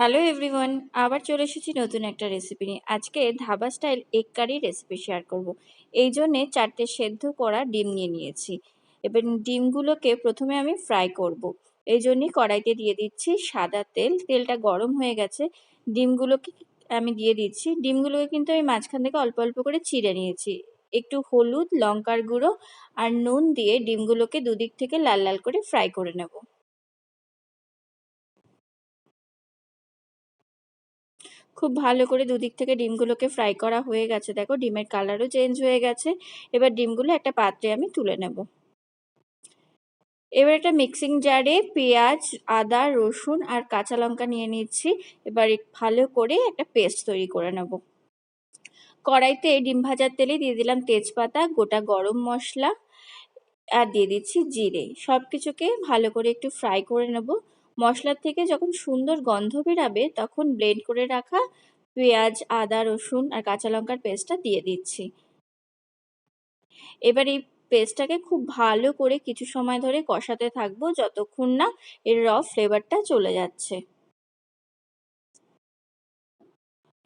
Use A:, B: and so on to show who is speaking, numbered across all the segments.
A: Hello everyone আবার চলে এসেছি নতুন একটা রেসিপি নিয়ে। আজকে dhaba style egg curry recipe share করব। এই জন্যে চারটে সেদ্ধ করা ডিম নিয়ে নিয়েছি। এবার ডিমগুলোকে প্রথমে আমি ফ্রাই করব। এই জন্যই কড়াইতে দিয়ে দিচ্ছি সাদা তেল। তেলটা গরম হয়ে গেছে। ডিমগুলোকে আমি দিয়ে দিচ্ছি। ডিমগুলোকে কিন্তু আমি মাঝখান থেকে অল্প অল্প করে চিড়ে নিয়েছি। একটু হলুদ, লঙ্কার গুঁড়ো আর নুন দিয়ে ডিমগুলোকে দুদিক থেকে লাল লাল করে ফ্রাই করে নেব। খুব ভালো করে দুদিক থেকে ডিমগুলোকে ফ্রাই করা হয়ে গেছে। দেখো, ডিমের কালারও চেঞ্জ হয়ে গেছে। এবার ডিমগুলো একটা পাত্রে আমি তুলে নেব। এবার একটা মিক্সিং জারে পেঁয়াজ, আদা, রসুন আর কাঁচা লঙ্কা নিয়ে নিচ্ছি। এবার ভালো করে একটা পেস্ট তৈরি করে নেব। কড়াইতে ডিম ভাজার তেলে দিয়ে দিলাম তেজপাতা, গোটা গরম মশলা আর দিয়ে দিচ্ছি জিরে। সব কিছুকে ভালো করে একটু ফ্রাই করে নেব। মশলার থেকে যখন সুন্দর গন্ধ বেরাবে, তখন ব্লেন্ড করে রাখা পেঁয়াজ, আদা, রসুন আর কাঁচা লঙ্কার পেস্টটা দিয়ে দিচ্ছি। এবার এই পেস্টটাকে খুব ভালো করে কিছু সময় ধরে কষাতে থাকব, যতক্ষণ না এর র ফ্লেভারটা চলে যাচ্ছে।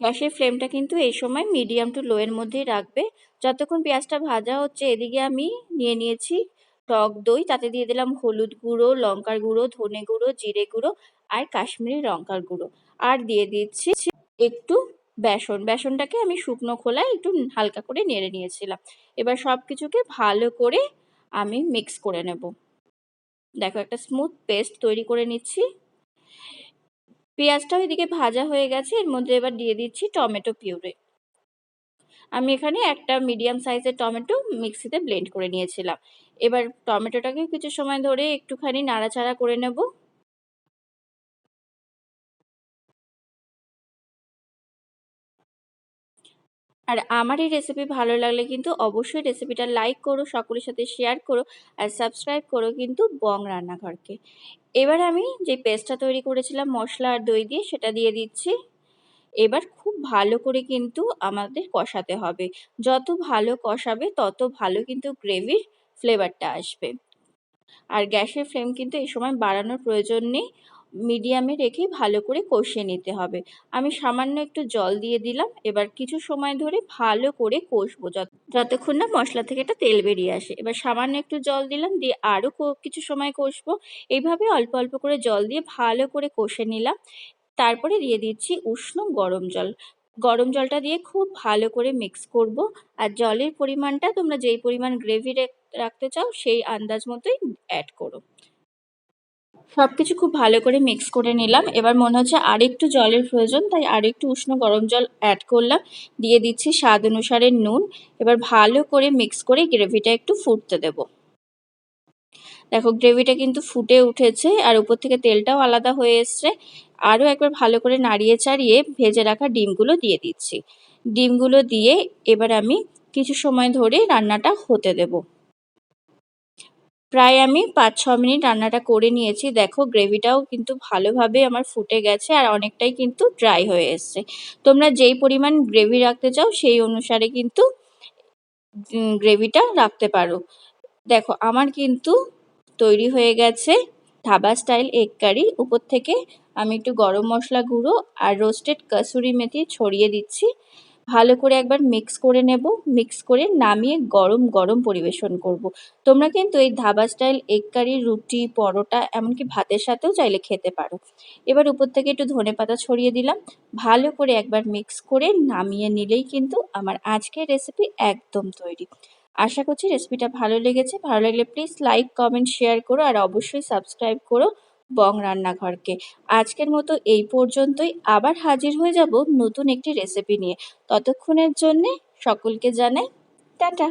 A: গ্যাসের ফ্লেমটা কিন্তু এই সময় মিডিয়াম টু লোয়ের মধ্যেই রাখবে। যতক্ষণ পেঁয়াজটা ভাজা হচ্ছে, এদিকে আমি নিয়ে নিয়েছি টক দই, তাতে দিয়ে দিলাম হলুদ গুঁড়ো, লঙ্কার গুঁড়ো, ধনে গুঁড়ো, জিরে গুঁড়ো আর কাশ্মীরি লঙ্কার গুঁড়ো। আর দিয়ে দিচ্ছি একটু বেসন। বেসনটাকে আমি শুকনো খোলায় একটু হালকা করে নেড়ে নিয়েছিলাম। এবার সব কিছুকে ভালো করে আমি মিক্স করে নেব। দেখো একটা স্মুথ পেস্ট তৈরি করে নিচ্ছি। পেঁয়াজটাও এদিকে ভাজা হয়ে গেছে, এর মধ্যে এবার দিয়ে দিচ্ছি টমেটো পিউরে। আমি এখানে একটা মিডিয়াম সাইজের টমেটো মিক্সিতে ব্লেন্ড করে নিয়েছিলাম। এবার টমেটোটাকে কিছু সময় ধরে একটুখানি নাড়াচাড়া করে নেব। আর আমার এই রেসিপি ভালো লাগলে কিন্তু অবশ্যই রেসিপিটা লাইক করো, সকলের সাথে শেয়ার করো আর সাবস্ক্রাইব করো কিন্তু বং রান্নাঘরকে। এবার আমি যে পেস্টটা তৈরি করেছিলাম, মশলা আর দই দিয়ে সেটা দিয়ে দিচ্ছি। এবার খুব ভালো করে কিন্তু আমাদের কষাতে হবে। যত ভালো কষাবে, তত ভালো কিন্তু গ্রেভির ফ্লেভারটা আসবে। আর গ্যাসের ফ্লেম কিন্তু এই সময় বাড়ানোর প্রয়োজন নেই। মিডিয়ামে রেখে ভালো করে কষিয়ে নিতে হবে। আমি সামান্য একটু জল দিয়ে দিলাম। এবার কিছু সময় ধরে ভালো করে কষবো যতক্ষণ না মশলা থেকে একটা তেল বেরিয়ে আসে। এবার সামান্য একটু জল দিলাম, দিয়ে আরও কিছু সময় কষবো। এইভাবে অল্প অল্প করে জল দিয়ে ভালো করে কষে নিলাম। তারপরে দিয়ে দিচ্ছি উষ্ণ গরম জল। গরম জলটা দিয়ে খুব ভালো করে মিক্স করব। আর জলের পরিমাণটা তোমরা যেই পরিমাণ গ্রেভি রাখতে চাও, সেই আন্দাজ মতোই অ্যাড করো। সব কিছু খুব ভালো করে মিক্স করে নিলাম। এবার মনে হচ্ছে আরেকটু জলের প্রয়োজন, তাই আরেকটু উষ্ণ গরম জল অ্যাড করলাম। দিয়ে দিচ্ছি স্বাদ অনুসারে নুন। এবার ভালো করে মিক্স করে গ্রেভিটা একটু ফুটতে দেব। দেখো গ্রেভিটা কিন্তু ফুটে উঠেছে আর উপর থেকে তেলটাও আলাদা হয়ে এসছে। আরও একবার ভালো করে নাড়িয়ে চাড়িয়ে ভেজে রাখা ডিমগুলো দিয়ে দিচ্ছি। ডিমগুলো দিয়ে এবার আমি কিছু সময় ধরে রান্নাটা হতে দেবো। প্রায় আমি পাঁচ ছ মিনিট রান্নাটা করে নিয়েছি। দেখো গ্রেভিটাও কিন্তু ভালোভাবে আমার ফুটে গেছে আর অনেকটাই কিন্তু ড্রাই হয়ে এসছে। তোমরা যেই পরিমাণ গ্রেভি রাখতে চাও, সেই অনুসারে কিন্তু গ্রেভিটা রাখতে পারো। দেখো, আমার কিন্তু তৈরি হয়ে গেছে। Dhaba style egg curry. উপর থেকে আমি একটু গরম মশলা গুঁড়ো আর রোস্টেড কাসুরি মেথি ছড়িয়ে দিচ্ছি। ভালো করে একবার মিক্স করে নেব। মিক্স করে নামিয়ে গরম গরম পরিবেশন করব। তোমরা কিন্তু এই ধাবা স্টাইল এগ কারি, রুটি, পরোটা, এমনকি ভাতের সাথেও চাইলে খেতে পারো। এবার উপর থেকে একটু ধনে পাতা ছড়িয়ে দিলাম। ভালো করে একবার মিক্স করে নামিয়ে নিলেই কিন্তু আমার আজকের রেসিপি একদম তৈরি। আশা করছি রেসিপিটা ভালো লেগেছে। ভালো লাগলে প্লিজ লাইক কমেন্ট শেয়ার করো আর অবশ্যই সাবস্ক্রাইব করো বং রান্নাঘরকে। আজকের মতো এই পর্যন্তই। আবার হাজির হয়ে যাব নতুন একটি রেসিপি নিয়ে। ততক্ষণের জন্যে সকলকে জানাই টাটা।